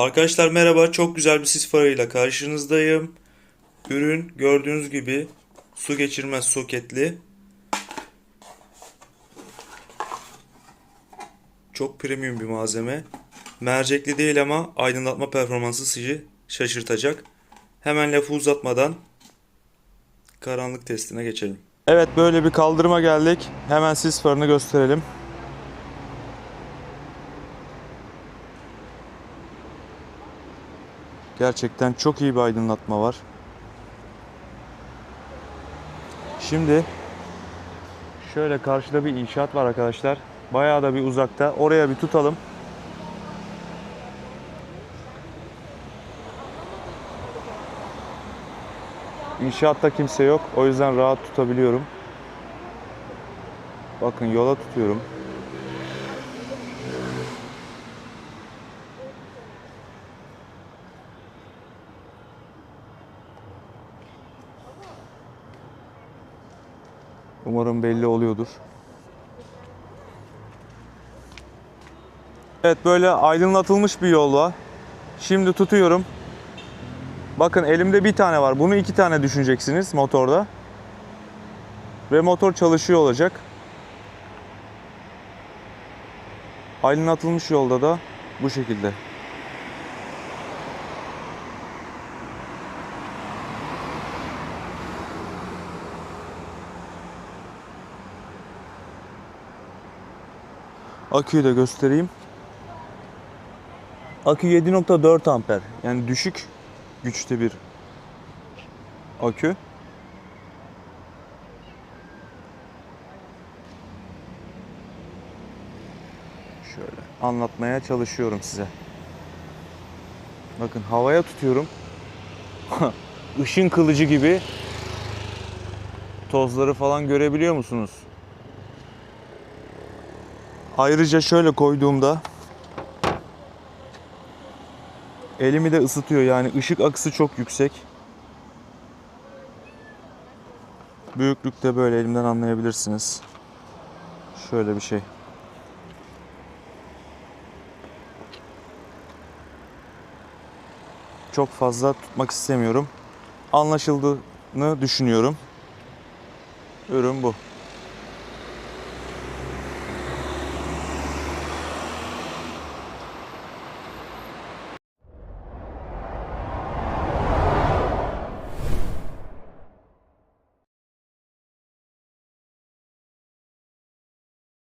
Arkadaşlar merhaba. Çok güzel bir sis farıyla karşınızdayım. Ürün gördüğünüz gibi su geçirmez soketli. Çok premium bir malzeme. Mercekli değil ama aydınlatma performansı sizi şaşırtacak. Hemen lafı uzatmadan karanlık testine geçelim. Evet böyle bir kaldırıma geldik. Hemen sis farını gösterelim. Gerçekten çok iyi bir aydınlatma var. Şimdi şöyle karşıda bir inşaat var arkadaşlar. Bayağı da bir uzakta. Oraya bir tutalım. İnşaatta kimse yok. O yüzden rahat tutabiliyorum. Bakın yola tutuyorum. Umarım belli oluyordur. Evet böyle aydınlatılmış bir yol var. Şimdi tutuyorum. Bakın elimde bir tane var. Bunu iki tane düşüneceksiniz motorda. Ve motor çalışıyor olacak. Aydınlatılmış yolda da bu şekilde. Aküyü de göstereyim. Akü 7.4 amper. Yani düşük güçte bir akü. Şöyle anlatmaya çalışıyorum size. Bakın havaya tutuyorum. Işın kılıcı gibi tozları falan görebiliyor musunuz? Ayrıca şöyle koyduğumda elimi de ısıtıyor yani ışık akısı çok yüksek. Büyüklükte böyle elimden anlayabilirsiniz. Şöyle bir şey. Çok fazla tutmak istemiyorum. Anlaşıldığını düşünüyorum. Ürün bu.